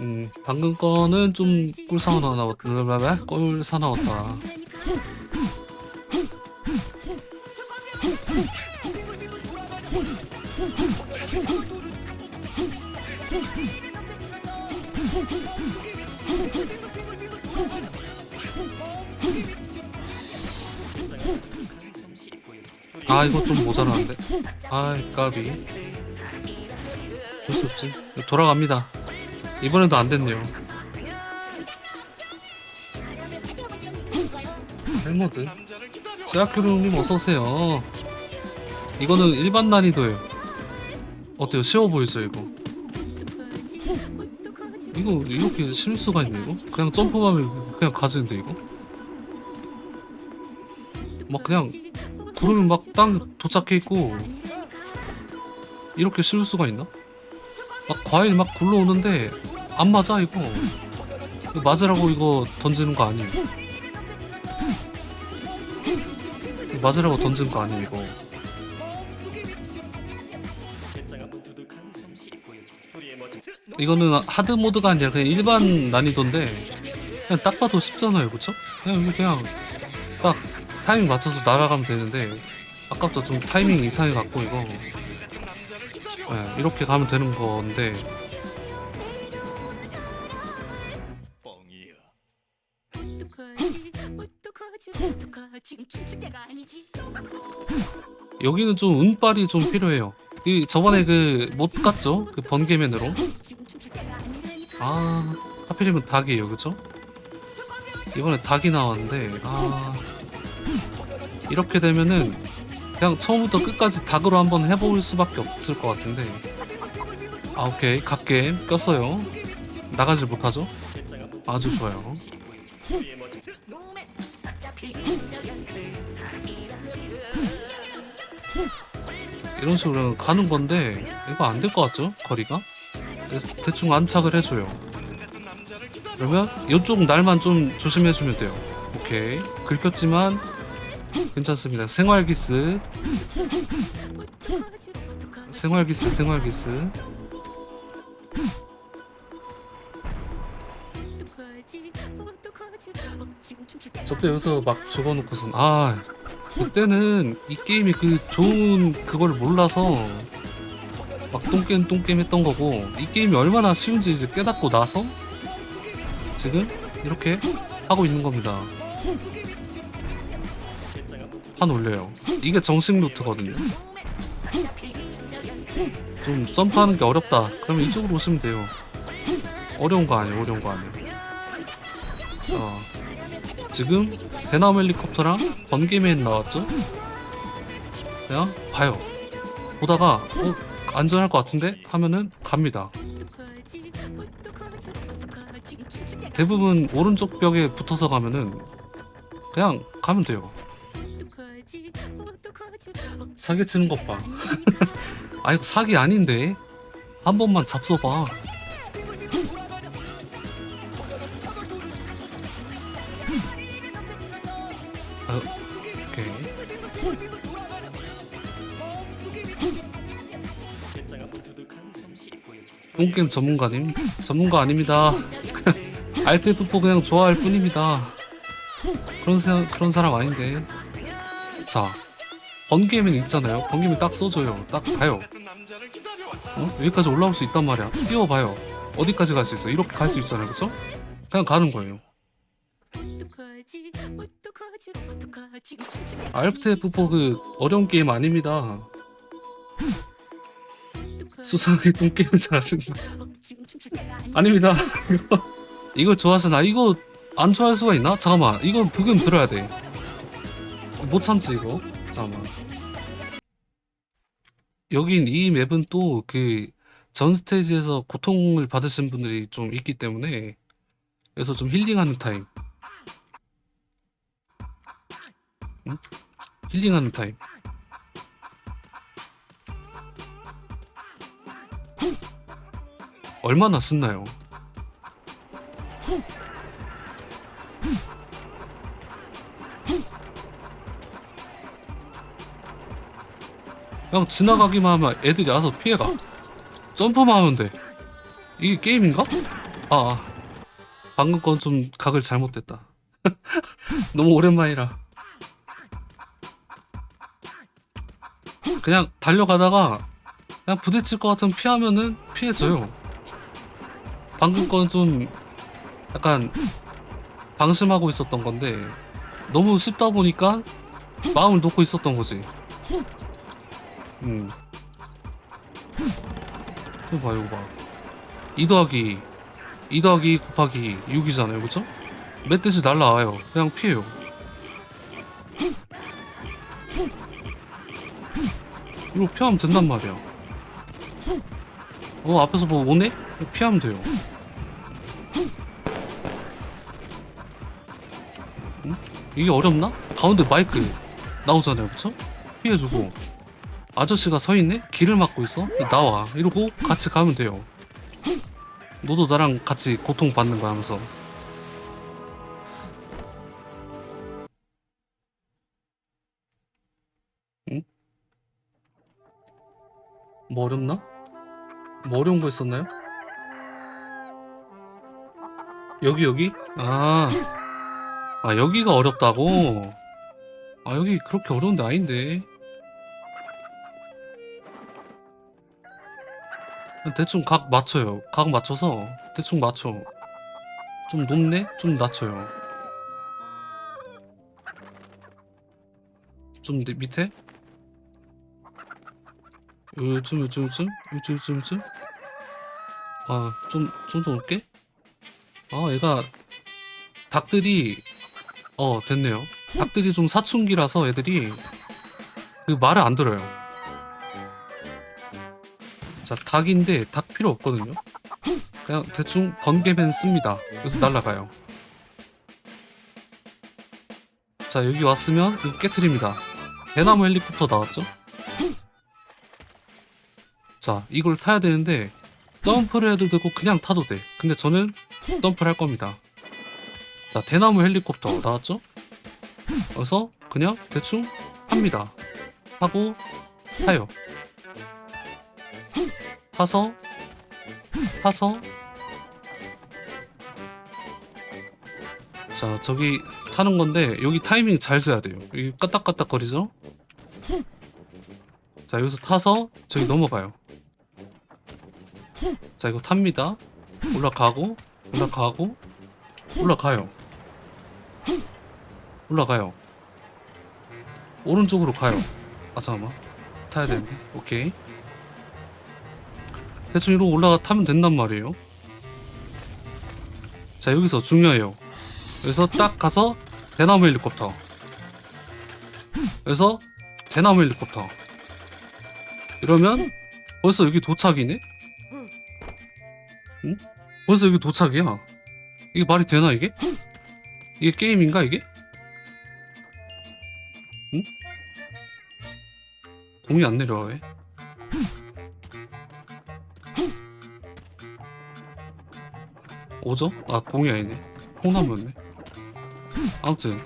음, 방금 거는 좀 꿀사나 나왔다. 꿀사 나왔다. 아 이거 좀 모자라는데 아이 까비 볼 수 없지. 돌아갑니다. 이번에도 안 됐네요. 헬모드. 시아큐르님 어서오세요. 이거는 일반 난이도예요. 어때요? 쉬워 보이죠 이거? 이거 이렇게 실 수가 있네 이거? 그냥 점프하면 그냥 가지는데 이거? 막 그냥 구름이 막 땅 도착해 있고 이렇게 씌울 수가 있나? 막 과일 막 굴러오는데 안 맞아 이거. 맞으라고 이거 던지는 거 아니에요? 맞으라고 던지는 거 아니에요 이거? 이거는 하드 모드가 아니라 그냥 일반 난이도인데 그냥 딱 봐도 쉽잖아요 그쵸? 그냥 그냥 딱 타이밍 맞춰서 날아가면 되는데 아까부터 좀 타이밍 이상해 갖고 이거 네, 이렇게 가면 되는 건데 뻥이야. 지금 춤출 때가 아니지. 여기는 좀 운빨이 좀 필요해요 이 저번에 그 못 갔죠? 그 번개맨으로 지금 춤출 때가 아니라니까. 아 하필이면 닭이에요 그쵸? 이번에 닭이 나왔는데 아 이렇게 되면은 그냥 처음부터 끝까지 닭으로 한번 해볼 수밖에 없을 것 같은데. 아 오케이. 갓게임 꼈어요. 나가질 못하죠? 아주 좋아요. 이런 식으로 가는 건데 이거 안 될 것 같죠? 거리가? 대충 안착을 해줘요. 그러면 이쪽 날만 좀 조심해주면 돼요. 오케이. 긁혔지만 괜찮습니다. 생활기스. 생활기스 생활기스. 저때 여기서 막 죽어놓고선 아 그때는 이 게임이 그 좋은 그걸 몰라서 막 똥게임 똥게임 했던 거고 이 게임이 얼마나 쉬운지 이제 깨닫고 나서 지금 이렇게 하고 있는 겁니다 판 올려요 이게 정식 루트거든요 좀 점프하는 게 어렵다 그러면 이쪽으로 오시면 돼요 어려운 거 아니에요 어려운 거 아니에요 어, 지금 대나무 헬리콥터랑 번개맨 나왔죠? 그냥 봐요. 보다가 어 안전할 것 같은데 하면은 갑니다. 대부분 오른쪽 벽에 붙어서 가면은 그냥 가면 돼요. 사기 치는 것 봐. 아 이거 사기 아닌데 한 번만 잡숴봐. 아. 똥게임 전문가님? 전문가 아닙니다. 알트 F4 그냥 좋아할 뿐입니다. 그런 사, 그런 사람 아닌데. 자, 번개맨 있잖아요. 번개맨 딱 써줘요. 딱 가요. 어? 여기까지 올라올 수 있단 말이야. 뛰어봐요. 어디까지 갈 수 있어? 이렇게 갈 수 있잖아요. 그쵸? 그냥 가는 거예요. 알프트 F4 그 어려운 게임 아닙니다. 수상하게 똥게임을 잘하신다. 아닙니다. 이거, 좋아하시나? 이거 안 좋아할 수가 있나? 잠깐만. 이건 부금 들어야 돼. 못 참지 이거. 잠깐만. 여긴 이 맵은 또 그 전 스테이지에서 고통을 받으신 분들이 좀 있기 때문에 그래서 좀 힐링하는 타임. 응? 힐링하는 타임. 얼마나 쓴나요? 그냥 지나가기만 하면 애들이 와서 피해가 점프만 하면 돼 이게 게임인가? 아, 아. 방금 건 좀 각을 잘못됐다 너무 오랜만이라 그냥 달려가다가 그냥 부딪힐 것 같으면 피하면은 피해져요 방금 건 좀 약간 방심하고 있었던 건데 너무 쉽다 보니까 마음을 놓고 있었던 거지. 음. 이거 봐, 이거 봐. 2 더하기 2 더하기 2 곱하기 6이잖아요, 그죠? 멧돼지 날라와요. 그냥 피해요. 이거 피하면 된단 말이야. 어, 앞에서 뭐 오네? 피하면 돼요. 이게 어렵나? 가운데 마이크 나오잖아요, 그쵸? 피해주고 아저씨가 서 있네? 길을 막고 있어? 나와 이러고 같이 가면 돼요. 너도 나랑 같이 고통 받는 거야 하면서. 응? 뭐 어렵나? 뭐 어려운 거 있었나요? 여기 여기? 아. 아 여기가 어렵다고? 아 여기 그렇게 어려운 데 아닌데 대충 각 맞춰요. 각 맞춰서 대충 맞춰. 좀 높네? 좀 낮춰요. 좀 내- 밑에? 요즘 요즘 요즘 요즘 요즘 요즘 아좀 좀 더 높게? 아 얘가 닭들이 어 됐네요. 닭들이 좀 사춘기라서 애들이 그 말을 안 들어요 자 닭인데 닭 필요 없거든요. 그냥 대충 번개맨 씁니다. 그래서 날아가요. 자 여기 왔으면 이거 깨트립니다. 대나무 헬리콥터 나왔죠? 자 이걸 타야 되는데 점프를 해도 되고 그냥 타도 돼. 근데 저는 점프를 할 겁니다. 자 대나무 헬리콥터 나왔죠? 그래서 그냥 대충 합니다. 하고 타요. 타서 타서 자 저기 타는 건데 여기 타이밍 잘 줘야 돼요. 여기 까딱까딱 거리죠? 자 여기서 타서 저기 넘어가요. 자 이거 탑니다. 올라가고 올라가고 올라가요. 올라가요. 오른쪽으로 가요. 아 잠깐만. 타야 되는데. 오케이. 대충 이러고 올라가 타면 된단 말이에요. 자 여기서 중요해요. 여기서 딱 가서 대나무 헬리콥터. 여기서 대나무 헬리콥터. 이러면 벌써 여기 도착이네? 응? 벌써 여기 도착이야. 이게 말이 되나 이게? 이게 게임인가 이게? 응? 공이 안 내려와 왜? 오죠? 아 공이 아니네 콩나무였네 아무튼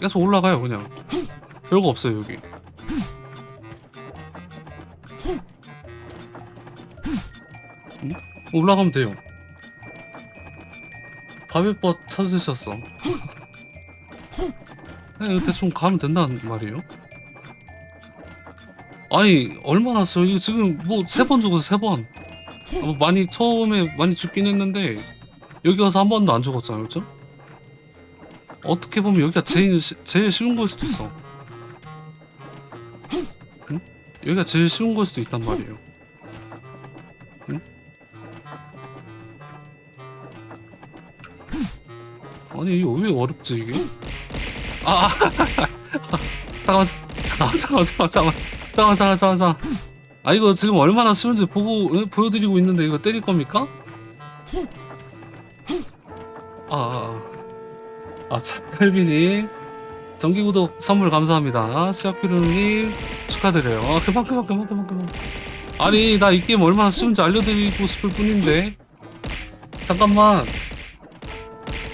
계속 올라가요 그냥 별거 없어요 여기 응? 올라가면 돼요 바비벗 찾으셨어 네, 대충 가면 된다는 말이에요. 아니 얼마나 써? 이거 지금 뭐 세 번 죽어서 세 번. 아, 뭐 많이 처음에 많이 죽긴 했는데 여기 와서 한 번도 안 죽었잖아 그죠? 어떻게 보면 여기가 제일 시, 제일 쉬운 걸 수도 있어 응? 여기가 제일 쉬운 걸 수도 있단 말이에요 응? 아니 이거 왜 어렵지 이게? 아, 아 잠깐만 잠깐만 잠깐만 잠깐만 잠깐만 잠깐만 잠깐만 아 이거 지금 얼마나 쉬운지 보고 보여드리고 있는데 이거 때릴 겁니까? 아, 아, 아, 아 잡달비님 정기구독 선물 감사합니다. 시아피루님 축하드려요. 아, 그만 그만 그만 그만 그만. 아니 나 이 게임 얼마나 쉬운지 알려드리고 싶을 뿐인데 잠깐만.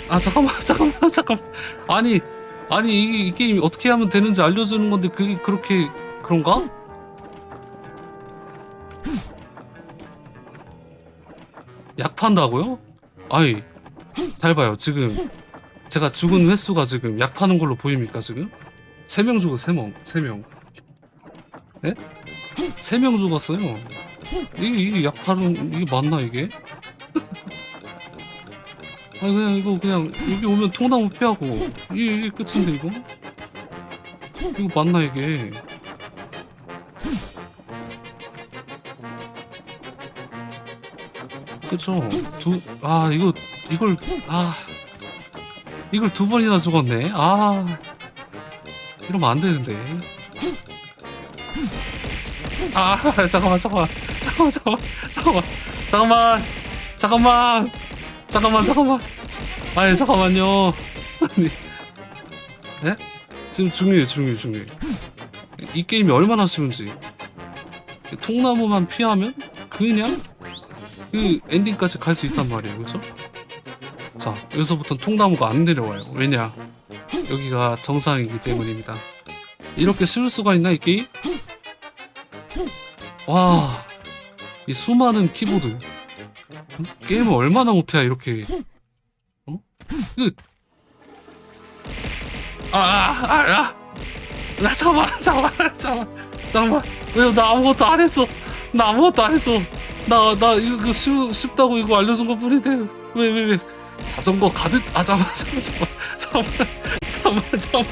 아 잠깐만 잠깐만 잠깐만. 아니 아니 이, 이 게임 어떻게 하면 되는지 알려주는 건데 그게 그렇게 그런가? 약 판다고요? 아이 잘 봐요 지금 제가 죽은 횟수가 지금 약 파는 걸로 보입니까 지금? 세명 죽어 세명세명 예? 세명 죽었어요 이게, 이게 약 파는 이게 맞나 이게? 아니 그냥 이거 그냥 여기 오면 통나무 피하고 이게, 이게 끝인데 이거? 이거 맞나 이게? 그쵸. 두아 이거 이걸 아. 이걸 두 번이나 죽었네. 아. 이러면 안 되는데. 아 잠깐만 잠깐만. 잠깐만 잠깐만. 잠깐만. 잠깐만. 잠깐만. 잠깐만 아니 잠깐만요. 아니. 에? 지금 중요해 중요해 중요해. 이 게임이 얼마나 쉬운지. 통나무만 피하면 그냥 그 엔딩까지 갈 수 있단 말이에요. 그쵸? 자 여기서부터 통나무가 안 내려와요. 왜냐? 여기가 정상이기 때문입니다. 이렇게 쉬울 수가 있나 이 게임? 와 이 수많은 키보드. 응? 게임을 얼마나 못해야 이렇게. 어? 그 아아아아. 나 잠깐만 잠깐만 잠깐만. 잠깐만. 왜 나 아무것도 안 했어. 나 아무것도 안 했어 나 나 이거 쉽, 쉽다고 이거 알려준 것 뿐인데. 왜 왜 왜? 자전거 가득 아 잠깐만 잠깐만. 잠깐만 잠깐만